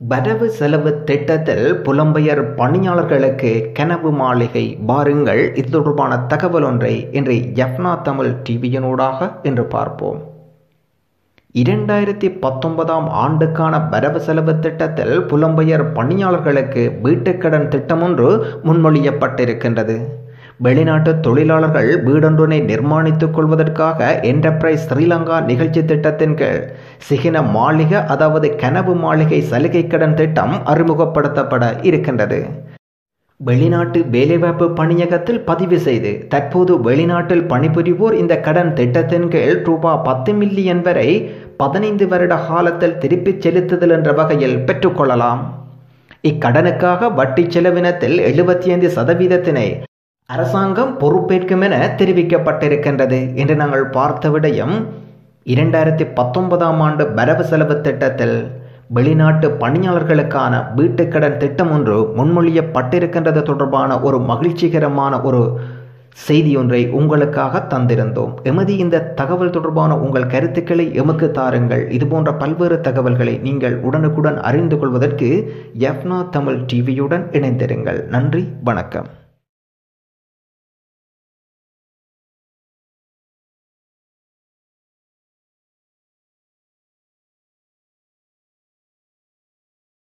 வரவு செலவு திட்டத்தில் புலம்பெயர் பணியாளர்களுக்கு கனவு மாளிகை பாருங்கள் இது தொடர்பான தகவல் ஒன்றை இன்று யப்னா தமிழ் டிவியினூடாக இன்று பார்ப்போம். இரண்டாயிரத்தி பத்தொன்பதாம் ஆண்டுக்கான வரவு செலவு திட்டத்தில் புலம்பெயர் பணியாளர்களுக்கு வீட்டுக்கடன் திட்டம் ஒன்று முன்மொழியப்பட்டிருக்கின்றது. வெளிநாட்டு தொழிலாளர்கள் வீடொன்றினை நிர்மாணித்துக் கொள்வதற்காக என்டர்பிரைஸ் ஸ்ரீலங்கா நிகழ்ச்சி திட்டத்தின் கீழ் சிகின மாளிகை அதாவது கனவு மாளிகை சலுகை கடன் திட்டம் அறிமுகப்படுத்தப்பட இருக்கின்றது. வெளிநாட்டு வேலைவாய்ப்பு பணியகத்தில் பதிவு செய்து தற்போது வெளிநாட்டில் பணிபுரிவோர் இந்த கடன் திட்டத்தின் கீழ் ரூபாய் பத்து மில்லியன் வரை பதினைந்து வருட காலத்தில் திருப்பிச் செலுத்துதல் என்ற வகையில் பெற்றுக்கொள்ளலாம் இக்கடனுக்காக வட்டி செலவினத்தில் எழுபத்தி ஐந்து சதவீதத்தினை அரசாங்கம் பொறுப்பேற்கும் என தெரிவிக்கப்பட்டிருக்கின்றது என்று நாங்கள் பார்த்த விடயம் இரண்டாயிரத்தி பத்தொன்பதாம் ஆண்டு வரவு செலவு திட்டத்தில் வெளிநாட்டு பணியாளர்களுக்கான வீட்டுக்கடன் திட்டம் ஒன்று முன்மொழியப்பட்டிருக்கின்றது தொடர்பான ஒரு மகிழ்ச்சிகரமான ஒரு செய்தி ஒன்றை உங்களுக்காக தந்திருந்தோம். எமது இந்த தகவல் தொடர்பான உங்கள் கருத்துக்களை எமக்கு தாருங்கள். இதுபோன்ற பல்வேறு தகவல்களை நீங்கள் உடனுக்குடன் அறிந்து கொள்வதற்கு எஃப்னா தமிழ் டிவியுடன் இணைந்திருங்கள். நன்றி வணக்கம்.